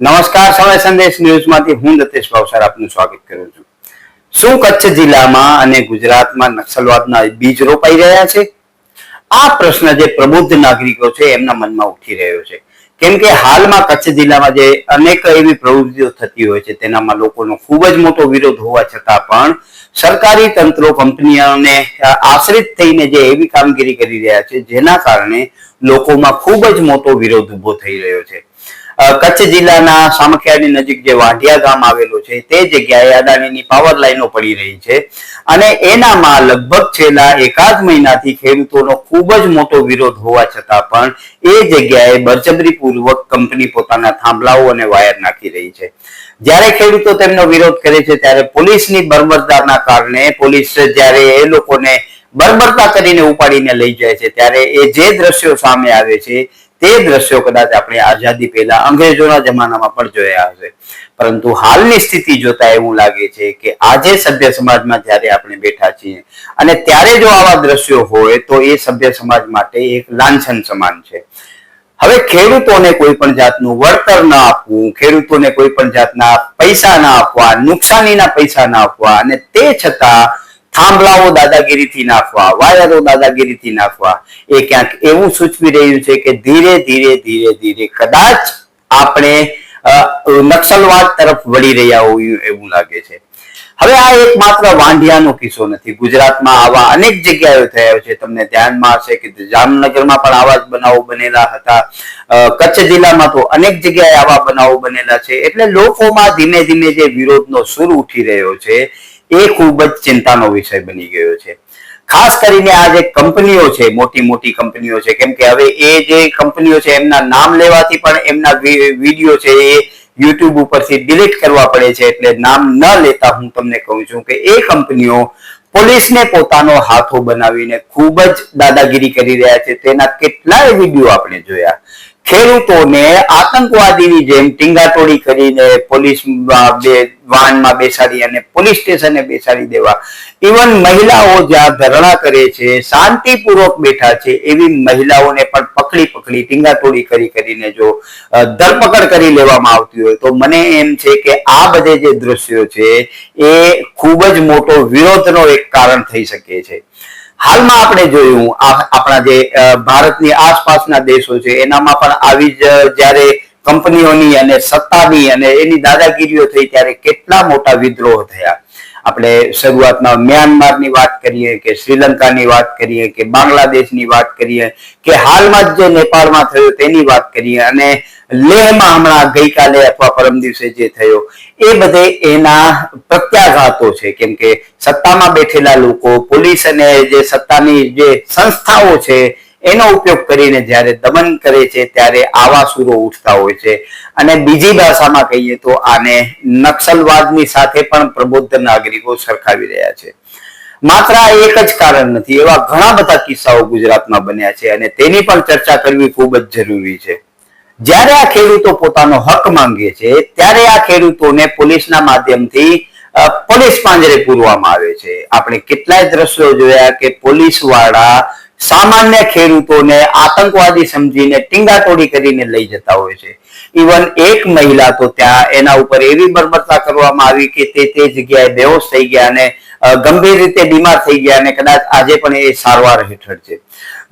નમસ્કાર, સમય સંદેશ ન્યૂઝમાંથી હું દતેશ ભાવસાર આપનું સ્વાગત કરું છું. શું કચ્છ જિલ્લામાં અને ગુજરાતમાં નક્સલવાદના બીજ રોપાઈ રહ્યા છે? આ પ્રશ્ન જે પ્રબુદ્ધ નાગરિકો છે, એમના મનમાં ઉઠી રહ્યો છે. કેમ કે હાલમાં કચ્છ જિલ્લામાં જે અનેક એવી પ્રવૃત્તિઓ થતી હોય છે, તેનામાં લોકોનો ખૂબ જ મોટો વિરોધ હોવા છતાં પણ સરકારી તંત્રો, કંપનીઓને આશ્રિત થઈને જે એવી કામગીરી કરી રહ્યા છે, જેના કારણે લોકોમાં ખૂબ જ મોટો વિરોધ ઊભો થઈ રહ્યો છે. કચ્છ જિલ્લાના સામખિયાની નજીક જે વાઢિયા ગામ આવેલું છે, તે જગ્યાએ અદાણીની પાવર લાઈનો પડી રહી છે. અને એનામાં લગભગ છેલ્લા એકાદ મહિનાથી ખેડૂતોનો ખૂબ જ મોટો વિરોધ હોવા છતાં પણ એ જગ્યાએ બળજબરીપૂર્વક કંપની પોતાના થાંભલાઓ અને વાયર નાખી રહી છે. જ્યારે ખેડૂતો તેમનો વિરોધ કરે છે, ત્યારે પોલીસની બર્બરતાના કારણે પોલીસ જ્યારે એ લોકોને બર્બરતા કરીને ઉપાડીને લઈ જાય છે, ત્યારે એ જે દ્રશ્યો સામે આવે છે તે દ્રશ્યો કદાચ આપણે આઝાદી પહેલા અંગ્રેજોના જમાનામાં પણ જોયા હશે. પરંતુ હાલની સ્થિતિ જોતા એવું લાગે છે કે આજે સભ્ય સમાજમાં જ્યારે આપણે બેઠા છીએ અને ત્યારે જો આવા દ્રશ્યો હોય તો એ સભ્ય સમાજ માટે એક લાંછન સમાન છે. હવે ખેડૂતોને કોઈ પણ જાતનું વળતર ના આપવું, ખેડૂતોને કોઈ પણ જાતના પૈસા ના આપવા, નુકસાનીના પૈસા ના આપવા અને તે છતાં થાંભલાઓ દાદાગીરીથી નાખવા, વાયરો દાદાગીરીથી નાખવા. એ ક્યાંક એવું સૂચવી રહ્યું છે કે ધીરે ધીરે ધીરે ધીરે કદાચ આપણે નક્સલવાદ તરફ વળી રહ્યા હોય એવું લાગે છે. હવે આ એકમાત્ર વાંઢિયાનો કિસ્સો નથી. ગુજરાતમાં આવા અનેક જગ્યાએ થયા છે. તમને ધ્યાનમાં હશે કે જામનગરમાં પણ આવા જ બનાવો બનેલા હતા. કચ્છ જિલ્લામાં તો અનેક જગ્યાએ આવા બનાવો બનેલા છે. એટલે લોકોમાં ધીમે ધીમે જે વિરોધનો સૂર ઉઠી રહ્યો છે, એ ખૂબ જ ચિંતાનો વિષય બની ગયો છે. ખાસ કરીને આ જે કંપનીઓ છે, મોટી મોટી કંપનીઓ છે, કેમ કે હવે એ જે કંપનીઓ છે, એમના નામ લેવાથી પણ એમના વીડિયો છે એ યુટ્યુબ ઉપરથી ડિલીટ કરવા પડે છે એટલે નામ ન લેતા હું તમને કહું છું કે એ કંપનીઓ પોલીસને પોતાનો હાથો બનાવીને ખૂબ જ દાદાગીરી કરી રહ્યા છે. તેના કેટલાય વીડિયો આપણે જોયા. ખેડૂતોને આતંકવાદીની જેમ ટીંગાટોડી કરીને પોલીસ બે બેસાડી અને પોલીસ સ્ટેશને બેસાડી દેવા. ઇવન મહિલાઓ જ્યાં ધરણા કરે છે, શાંતિપૂર્વક બેઠા છે, એવી મહિલાઓને પણ પકડી પકડી ટીંગાટોડી કરી કરીને જો ધરપકડ કરી લેવામાં આવતી હોય. તો મને એમ છે કે આ બધે જે દ્રશ્યો છે, એ ખૂબ જ મોટો વિરોધનો એક કારણ થઈ શકે છે. હાલમાં આપણે જોયું આપણા જે ભારતની આસપાસના દેશો છે, એનામાં પણ આવી જ જ્યારે કંપનીઓની અને સત્તાની અને એની દાદાગીરીઓ થઈ, ત્યારે કેટલા મોટા વિદ્રોહ થયા. આપણે શરૂઆતમાં મ્યાનમારની વાત કરીએ કે શ્રીલંકાની વાત કરીએ કે બાંગ્લાદેશની વાત કરીએ કે હાલમાં જ નેપાળમાં થયું તેની વાત કરીએ અને લેહમાં હમણાં ગઈકાલે અથવા પરમ દિવસે જે થયો, એ બધે એના પ્રત્યાઘાતો છે. કેમ કે સત્તામાં બેઠેલા લોકો, પોલીસ અને જે સત્તાની જે સંસ્થાઓ છે એનો ઉપયોગ કરીને જ્યારે દમન કરે છે, ત્યારે આવા સુરો ઉઠતા હોય છે. અને બીજી ભાષામાં કહીએ તો આને નક્સલવાદની સાથે પણ પ્રબુદ્ધ નાગરિકો સરખાવી રહ્યા છે. માત્ર એક જ કારણ નથી, એવા ઘણા બધા કિસ્સાઓ ગુજરાતમાં બન્યા છે અને તેની પણ ચર્ચા કરવી ખૂબ જ જરૂરી છે. જ્યારે આ ખેડૂતો પોતાનો હક માંગે છે, ત્યારે આ ખેડૂતોને પોલીસના માધ્યમથી પોલીસ પાંજરે પૂરવામાં આવે છે. આપણે કેટલાય દ્રશ્યો જોયા કે પોલીસવાળા સામાન્ય ખેડૂતોને આતંકવાદી સમજીને ટીંગાટોડી કરીને લઈ જતા હોય છે. ઇવન એક મહિલા તો ત્યાં એના ઉપર એવી બરબરતા કરવામાં આવી કે તે તે જગ્યાએ બેહોશ થઈ ગયા અને ગંભીર રીતે બીમાર થઈ ગયા અને કદાચ આજે પણ એ સારવાર હેઠળ છે.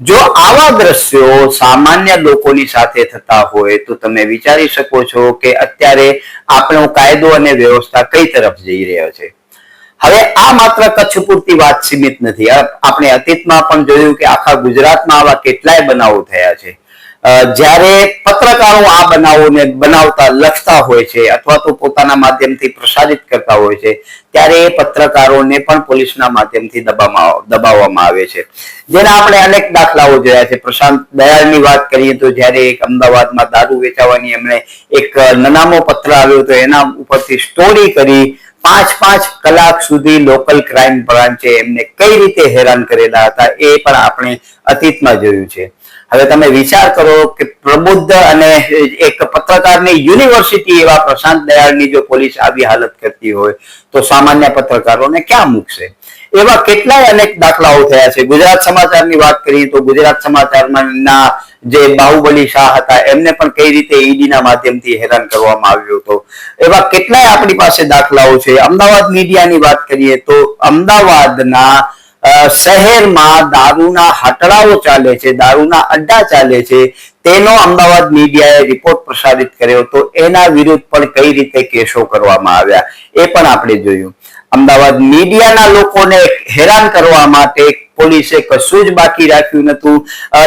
જો આવા દ્રશ્યો સામાન્ય લોકોની સાથે થતા હોય તો તમે વિચારી શકો છો કે અત્યારે આપણો કાયદો અને વ્યવસ્થા કઈ તરફ જઈ રહ્યો છે. હવે આ માત્ર કચ્છ પૂરતી વાત સીમિત નથી. આપણે અતીતમાં પણ જોયું કે આખા ગુજરાતમાં આવા કેટલાય બનાવો થયા છે. જ્યારે પત્રકારો આ બનાવોને બનાવતા લખતા હોય છે અથવા તો પોતાના માધ્યમથી પ્રસારિત કરતા હોય છે, ત્યારે એ પત્રકારોને પણ પોલીસના માધ્યમથી દબાવવામાં આવે છે. જેના આપણે અનેક દાખલાઓ જોયા છે. પ્રશાંત દયાળની વાત કરીએ તો જ્યારે એક અમદાવાદમાં દારૂ વેચાવાની એમણે એક નનામો પત્ર આવ્યો તો એના ઉપરથી સ્ટોરી કરી પાંચ પાંચ કલાક સુધી લોકલ ક્રાઇમ બ્રાન્ચે એમને કઈ રીતે હેરાન કરેલા હતા એ પણ આપણે અતીતમાં જોયું છે. હવે તમે વિચાર કરો કે પ્રબુદ્ધ અને એક પત્રકારની યુનિવર્સિટી એવા પ્રશાંત દયાળની જો પોલીસ આવી હાલત કરતી હોય તો સામાન્ય પત્રકારોને ક્યાં મૂકશે? એવા કેટલાય અનેક દાખલાઓ થયા છે. ગુજરાત સમાચારની વાત કરીએ તો ગુજરાત સમાચારમાં જે બાહુબલી શાહ હતા, એમને પણ કઈ રીતે ઈડી ના માધ્યમથી હેરાન કરવામાં આવ્યો હતો? એવા કેટલાય આપણી પાસે દાખલાઓ છે. અમદાવાદ મીડિયાની વાત કરીએ તો અમદાવાદના શહેરમાં દારૂના હાટડાઓ ચાલે છે, દારૂના અડ્ડા ચાલે છે. તેનો અમદાવાદ મીડિયાએ રિપોર્ટ પ્રસારિત કર્યો તો એના વિરુદ્ધ પણ કઈ રીતે કેસો કરવામાં આવ્યા? એ પણ આપણે જોયું. અમદાવાદ મીડિયાના લોકોને હેરાન કરવા માટે પોલીસે કશું જ બાકી રાખ્યું નતું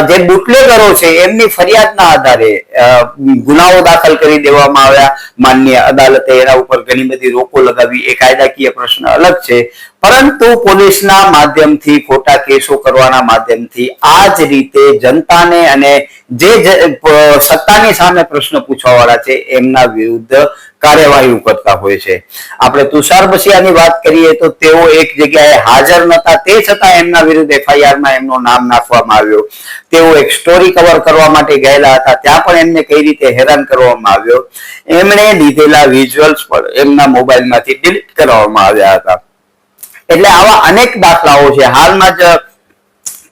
જે બુટલેગરો છે, એમની ફરિયાદના આધારે ગુનાઓ દાખલ કરી દેવામાં આવ્યા. માન્ય અદાલતે એના ઉપર ઘણી બધી રોકો લગાવી. એ કાયદાકીય પ્રશ્ન અલગ છે. પરંતુ પોલીસના માધ્યમથી, ખોટા કેસો કરવાના માધ્યમથી, આ જ રીતે જનતાને અને જે સત્તાની સામે પ્રશ્ન પૂછવાવાળા છે, એમના વિરુદ્ધ કાર્યવાહી કરતા હોય છે. આપણે તુષાર બસિયાની વાત કરીએ તો તેઓ એક જગ્યાએ હાજર નતા તે છતાં એમના વિરુદ્ધ એફઆઈઆરમાં એમનું નામ નાખવામાં આવ્યો. તેઓ એક સ્ટોરી કવર કરવા માટે ગયેલા હતા. ત્યાં પણ એમને કઈ રીતે હેરાન કરવામાં આવ્યો? એમણે લીધેલા વિઝ્યુઅલ્સ પણ એમના મોબાઈલમાંથી ડિલીટ કરવામાં આવ્યા હતા. એટલે આવા અનેક દાખલાઓ છે. હાલમાં જ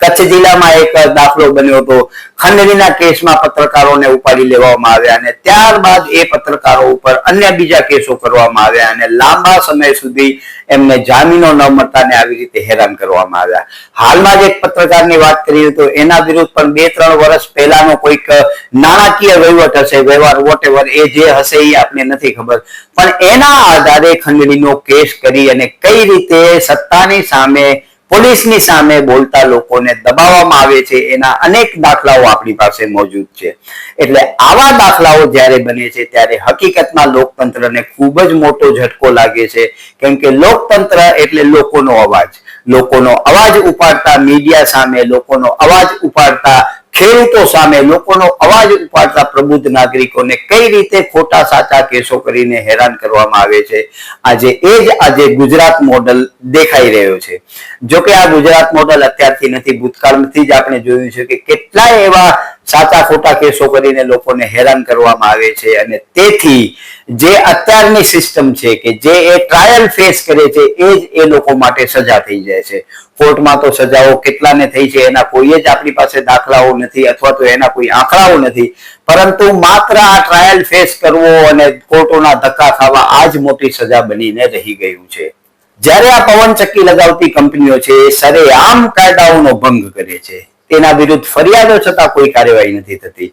કચ્છ જિલ્લામાં એક દાખલો બન્યો હતો. ખંડણીના કેસમાં પત્રકારોને ઉપાડી લેવામાં આવ્યા અને ત્યારબાદ એ પત્રકારો ઉપર અન્ય બીજા કેસો કરવામાં આવ્યા અને લાંબા સમય સુધી એમને જામીનો ન મળતાને આવી રીતે હેરાન કરવામાં આવ્યા. હાલમાં જ એક પત્રકારની વાત કરીએ તો એના વિરુદ્ધ પણ બે ત્રણ વર્ષ પહેલાનો કોઈક નાણાકીય વહીવટ હશે, વ્યવહાર વોટ એ જે હશે એ આપણે નથી ખબર. પણ એના આધારે ખંડણીનો કેસ કરી અને કઈ રીતે સત્તાની સામે પોલીસની સામે બોલતા લોકોને દબાવવામાં આવે છે. એના અનેક દાખલાઓ આપણી પાસે મોજૂદ છે. એટલે આવા દાખલાઓ જ્યારે બને છે, ત્યારે હકીકતમાં લોકતંત્રને ખૂબ જ મોટો ઝટકો લાગે છે. કેમ કે લોકતંત્ર એટલે લોકોનો અવાજ. લોકોનો અવાજ ઉપાડતા મીડિયા સામે, લોકોનો અવાજ ઉપાડતા ખેડૂતો સામે લોકોનો અવાજ ઉપાડતા પ્રબુદ્ધ નાગરિકોને કઈ રીતે ખોટા સાચા કેસો કરીને હેરાન કરવામાં આવે છે? આજે એ જ આજે ગુજરાત મોડલ દેખાઈ રહ્યો છે. જો કે આ ગુજરાત મોડલ અત્યારથી નથી, ભૂતકાળથી જ આપણે જોયું છે કે કેટલાય એવા સાચા ખોટા કેસો કરીને લોકોને હેરાન કરવામાં આવે છે અને તેથી જે અત્યારની સિસ્ટમ છે કે જે એ ટ્રાયલ ફેસ કરે છે, એ જ એ લોકો માટે સજા થઈ જાય છે. કોર્ટમાં તો સજાઓ કેટલાને થઈ છે, એના કોઈ જ આપણી પાસે દાખલાઓ નથી અથવા તો એના કોઈ આંકડાઓ નથી. પરંતુ માત્ર આ ટ્રાયલ ફેસ કરવો અને કોર્ટોના ધક્કા ખાવા આ જ મોટી સજા બનીને રહી ગયું છે. જ્યારે આ પવન ચક્કી લગાવતી કંપનીઓ છે, એ સરેઆમ કાયદાઓનો ભંગ કરે છે. તેના વિરુદ્ધ ફરિયાદો છતાં કોઈ કાર્યવાહી નથી થતી.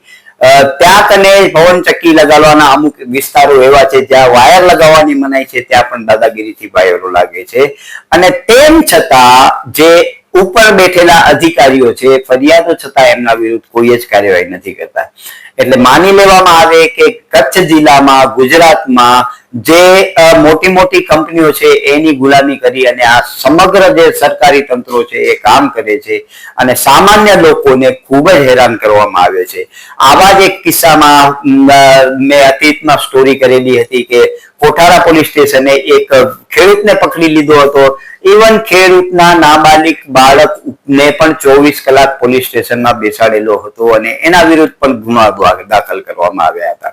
ત્યાં કને પવન ચક્કી લગાડવાના અમુક વિસ્તારો એવા છે જ્યાં વાયર લગાવવાની મનાઈ છે, ત્યાં પણ દાદાગીરીથી વાયરો લાગે છે. અને તેમ છતાં જે ઉપર બેઠેલા અધિકારીઓ છે, ફરિયાદો છતાં એમના વિરુદ્ધ કોઈ જ કાર્યવાહી નથી કરતા. એટલે માની લેવામાં આવે કે કચ્છ જિલ્લામાં ગુજરાતમાં જે મોટી મોટી કંપનીઓ છે એની ગુલામી કરી અને આ સમગ્ર જે સરકારી તંત્રો છે એ કામ કરે છે અને સામાન્ય લોકોને ખૂબ જ હેરાન કરવામાં આવે છે. આવા જ એક કિસ્સામાં મ, અતીતમાં સ્ટોરી કરેલી હતી કે કોઠારા પોલીસ સ્ટેશને એક ખેડૂતને પકડી લીધો હતો. ઇવન ખેડૂતના નાબાલિક બાળકને પણ ચોવીસ કલાક પોલીસ સ્ટેશનમાં બેસાડેલો હતો અને એના વિરુદ્ધ પણ ગુનો દાખલ કરવામાં આવ્યા હતા.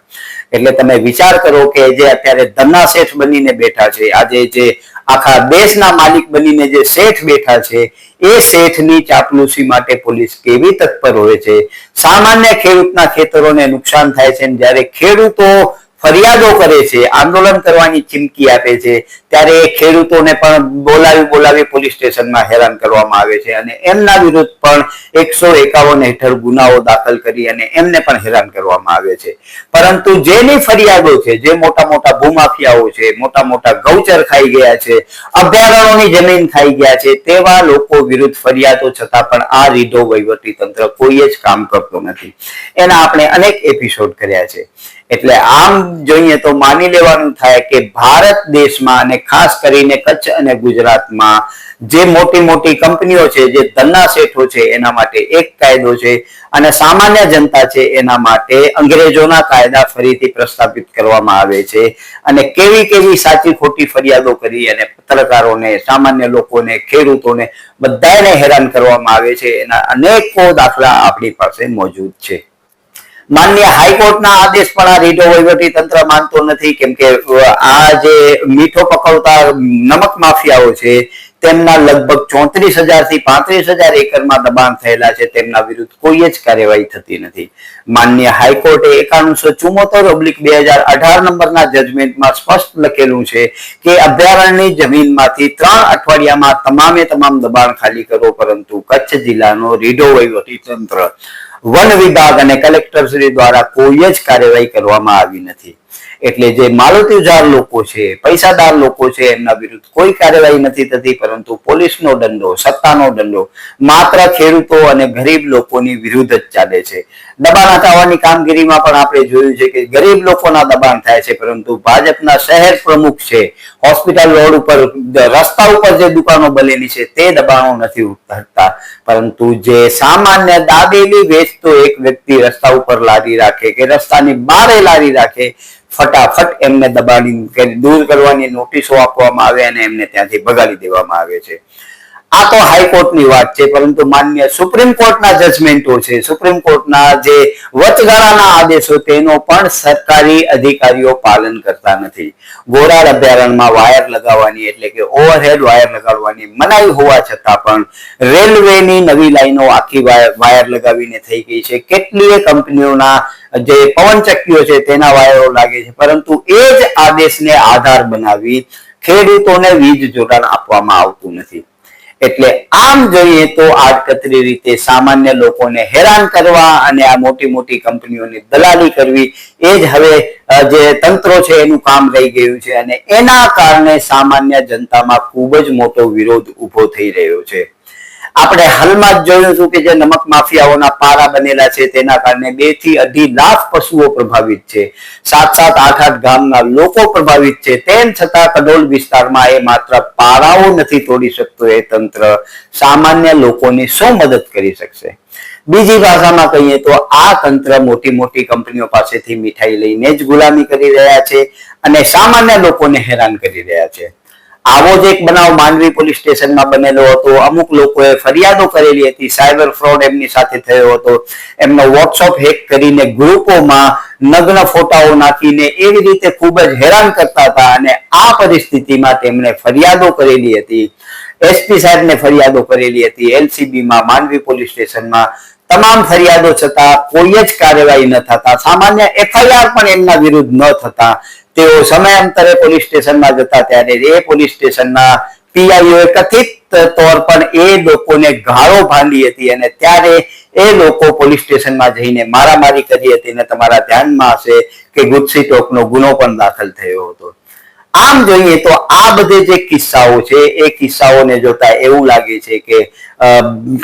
એટલે તમે વિચાર કરો કે જે અત્યારે ધના શેઠ બનીને બેઠા છે, આજે જે આખા દેશના માલિક બનીને જે શેઠ બેઠા છે, એ શેઠની ચાપલુસી માટે પોલીસ કેવી તત્પર હોય છે? સામાન્ય ખેડૂતના ખેતરોને નુકસાન થાય છે જ્યારે ખેડૂતો ફરિયાદો કરે છે, આંદોલન કરવાની ચીમકી આપે છે, ત્યારે ખેડૂતોને પણ બોલાવી બોલાવી પોલીસ સ્ટેશનમાં હેરાન કરવામાં આવે છે અને એમના વિરુદ્ધ પણ એકસો એકાવન હેઠળ ગુનાઓ દાખલ કરી અને એમને પણ હેરાન કરવામાં આવે છે. પરંતુ જેની ફરિયાદો છે, જે મોટા મોટા ભૂમાફિયાઓ છે, મોટા મોટા ગૌચર ખાઈ ગયા છે, અભયારણ્યોની જમીન ખાઈ ગયા છે, તેવા લોકો વિરુદ્ધ ફરિયાદો છતાં પણ આ રીઢો વહીવટી તંત્ર કોઈ જ કામ કરતો નથી. એના આપણે અનેક એપિસોડ કર્યા છે. એટલે આમ જોઈએ તો માની લેવાનું થાય કે ભારત દેશમાં અને ખાસ કરીને કચ્છ અને ગુજરાતમાં જે મોટી મોટી કંપનીઓ છે, જે ધન્ના શેઠો છે, એના માટે એક કાયદો છે અને સામાન્ય જનતા છે, એના માટે અંગ્રેજોના કાયદા ફરીથી પ્રસ્થાપિત કરવામાં આવે છે અને કેવી કેવી સાચી ખોટી ફરિયાદો કરી અને પત્રકારોને, સામાન્ય લોકોને, ખેડૂતોને બધાને હેરાન કરવામાં આવે છે. એના અનેકો દાખલા આપણી પાસે મોજૂદ છે. માન્ય હાઈકોર્ટના આદેશ પણ આ રીઢો વહીવટી તંત્ર માનતો નથી. કેમ કે આ જે મીઠો પકવતા નમક માફિયાઓ છે, તેમના લગભગ ચોત્રીસ હજારથી પાંત્રીસ હજાર એકરમાં દબાણ થયેલા છે. તેમના વિરુદ્ધ કોઈ જ કાર્યવાહી થતી નથી. માન્ય હાઈકોર્ટે એકાણુસો ચુમ્મોતેર ઓબ્લિક બે હજાર અઢાર નંબરના જજમેન્ટમાં સ્પષ્ટ લખેલું છે કે અભયારણ્યની જમીનમાંથી ત્રણ અઠવાડિયામાં તમામે તમામ દબાણ ખાલી કરો, પરંતુ કચ્છ જિલ્લાનો રીઢો વહીવટી તંત્ર વન વિભાગ અને કલેક્ટરશ્રી દ્વારા કોઈ જ કાર્યવાહી કરવામાં આવી નથી. એટલે જે માલતીજાર લોકો છે, પૈસાદાર લોકો છે, એમના વિરુદ્ધ કોઈ કાર્યવાહી નથી થતી, પરંતુ પોલીસનો દંડો, સત્તાનો દંડો માત્ર ખેડૂતો અને ગરીબ લોકોની વિરુદ્ધ જ ચાલે છે. દબાણ હટાવવાની કામગીરીમાં પણ આપણે જોયું છે કે ગરીબ લોકોના દબાણ થાય છે, પરંતુ ભાજપના શહેર પ્રમુખ છે, હોસ્પિટલ રોડ ઉપર, રસ્તા ઉપર જે દુકાનો બનેલી છે, તે દબાણો નથી હટતા પરંતુ જે સામાન્ય દાબેલી વેચતો એક વ્યક્તિ રસ્તા ઉપર લારી રાખે કે રસ્તાની બારે લારી રાખે ફટાફટ એમને દબાણી દૂર કરવાની નોટિસો આપવામાં આવે અને એમને ત્યાંથી ભગાડી દેવામાં આવે છે. આ તો હાઈકોર્ટની વાત છે, પરંતુ માન્ય સુપ્રીમ કોર્ટના જજમેન્ટો છે. સુપ્રીમ કોર્ટના જે વચગાળાના આદેશો, તેનો પણ સરકારી અધિકારીઓ પાલન કરતા નથી. ગોરાળ અભયારણ્યમાં વાયર લગાવવાની એટલે કે ઓવરહેડ વાયર લગાડવાની મનાઈ હોવા છતાં પણ રેલવેની નવી લાઈનો આખી વાયર લગાવીને થઈ ગઈ છે. કેટલીય કંપનીઓના જે પવનચક્કીઓ છે, તેના વાયરો લાગે છે. પરંતુ એ જ આદેશને આધાર બનાવી ખેડૂતોને વીજ જોડાણ આપવામાં આવતું નથી. એટલે આમ જોઈએ તો આડકતરી રીતે સામાન્ય લોકોને હેરાન કરવા અને આ મોટી મોટી કંપનીઓની દલાલી કરવી, એ જ હવે જે તંત્રો છે એનું કામ રહી ગયું છે અને એના કારણે સામાન્ય જનતામાં ખૂબ જ મોટો વિરોધ ઊભો થઈ રહ્યો છે. આપણે હાલમાં જ જોયું છું કે જે નમક માફિયાઓના પારા બનેલા છે, તેના કારણે બેથી અઢી લાખ પશુઓ પ્રભાવિત છે. સાત સાત આઠ આઠ ગામના લોકો પ્રભાવિત છે. તેમ છતાં કડોલ વિસ્તારમાં એ માત્ર પારાઓ નથી તોડી શકતો, એ તંત્ર સામાન્ય લોકોની શું મદદ કરી શકશે? બીજી ભાષામાં કહીએ તો આ તંત્ર મોટી મોટી કંપનીઓ પાસેથી મીઠાઈ લઈને જ ગુલામી કરી રહ્યા છે અને સામાન્ય લોકોને હેરાન કરી રહ્યા છે. આવો જ એક બનાવ માંડવી પોલીસ સ્ટેશનમાં બનેલો હતો. અમુક લોકોએ ફરિયાદો કરેલી હતી. સાયબર ફ્રોડ એમની સાથે થયો હતો. એમનો વોટ્સઅપ હેક કરીને ગ્રુપોમાં નગ્ન ફોટાઓ નાખીને એવી રીતે ખૂબ જ હેરાન કરતા હતા અને આ પરિસ્થિતિમાં તેમણે ફરિયાદો કરેલી હતી. એસપી સાહેબને ફરિયાદો કરેલી હતી. એલસીબીમાં માંડવી પોલીસ સ્ટેશનમાં તમામ ફરિયાદો છતાં કોઈ જ કાર્યવાહી ન થતા. સામાન્ય એફઆઈઆર પણ એમના વિરુદ્ધ ન થતા. તેઓ સમયાંતરે પોલીસ સ્ટેશનમાં જતા ત્યારે એ પોલીસ સ્ટેશનના પીઆઈઓએ કથિત તોર પણ એ લોકોને ગાળો ભાંડી હતી અને ત્યારે એ લોકો પોલીસ સ્ટેશનમાં જઈને મારામારી કરી હતી અને તમારા ધ્યાનમાં હશે કે ગુજસી ટોકનો ગુનો પણ દાખલ થયો હતો. આમ જોઈએ તો આ બધે જે કિસ્સાઓ છે, એ કિસ્સાઓને જોતા એવું લાગે છે કે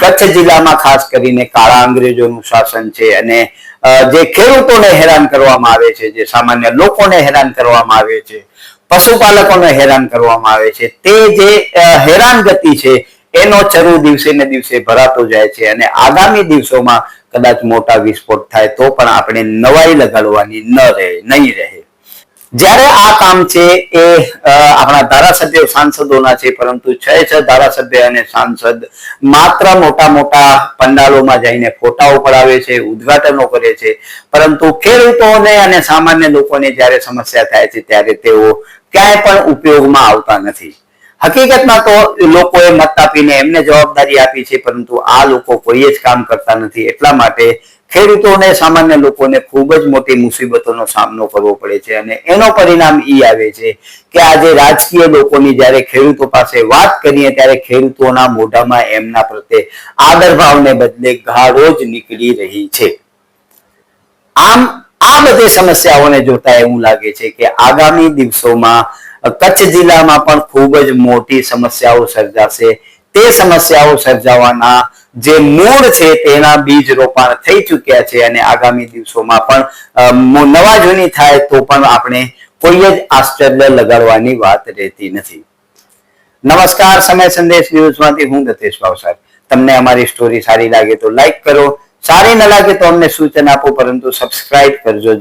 કચ્છ જિલ્લામાં ખાસ કરીને કાળા અંગ્રેજોનું શાસન છે અને જે ખેડૂતોને હેરાન કરવામાં આવે છે, જે સામાન્ય લોકોને હેરાન કરવામાં આવે છે, પશુપાલકોને હેરાન કરવામાં આવે છે, તે જે હેરાન ગતિ છે, એનો ચરુ દિવસે ને દિવસે ભરાતો જાય છે અને આગામી દિવસોમાં કદાચ મોટા વિસ્ફોટ થાય તો પણ આપણે નવાઈ લગાડવાની ન રહે, નહીં રહે. જ્યારે આ કામ છે એ આપણા ધારાસભ્ય, સાંસદોના છે, પરંતુ છ છ ધારાસભ્ય અને સાંસદ માત્ર મોટા મોટા પંડાલોમાં જઈને ફોટાઓ પડાવે છે, ઉદઘાટનો કરે છે. પરંતુ ખેડૂતોને અને સામાન્ય લોકોને જ્યારે સમસ્યા થાય છે, ત્યારે તેઓ ક્યાંય પણ ઉપયોગમાં આવતા નથી. હકીકતમાં તો લોકોએ મત આપીને એમને જવાબદારી આપી છે, પરંતુ આ લોકો કોઈ જ કામ કરતા નથી. એટલા માટે ખેડૂતોને, સામાન્ય લોકોને ખૂબ જ મોટી મુસીબતોનો સામનો કરવો પડે છે અને એનો પરિણામ ઈ આવે છે કે આજે રાજકીય લોકોની જ્યારે ખેડૂતો પાસે વાત કરીએ, ત્યારે ખેડૂતોના મોઢામાં એમના પ્રત્યે આદરભાવને બદલે ગાળો જ નીકળી રહી છે. આમ આ બધી સમસ્યાઓને જોતા એવું લાગે છે કે આગામી દિવસોમાં કચ્છ જિલ્લામાં પણ ખૂબ જ મોટી સમસ્યાઓ સર્જાશે. તે સમસ્યાઓ સર્જાવાના જે મૂળ છે તેના બીજ રોપાણ થઈ ચૂક્યા છે અને આગામી દિવસોમાં પણ નવા જૂની થાય તો પણ આપણે કોઈ જ આશ્ચર્ય લગાડવાની વાત રહેતી નથી. નમસ્કાર, સમય સંદેશ ન્યૂઝમાંથી હું દતેશ ભાવસાર તમને અમારી સ્ટોરી સારી લાગે તો લાઈક કરો, સારી ન લાગે તો અમને સૂચન આપો, પરંતુ સબસ્ક્રાઇબ કરજો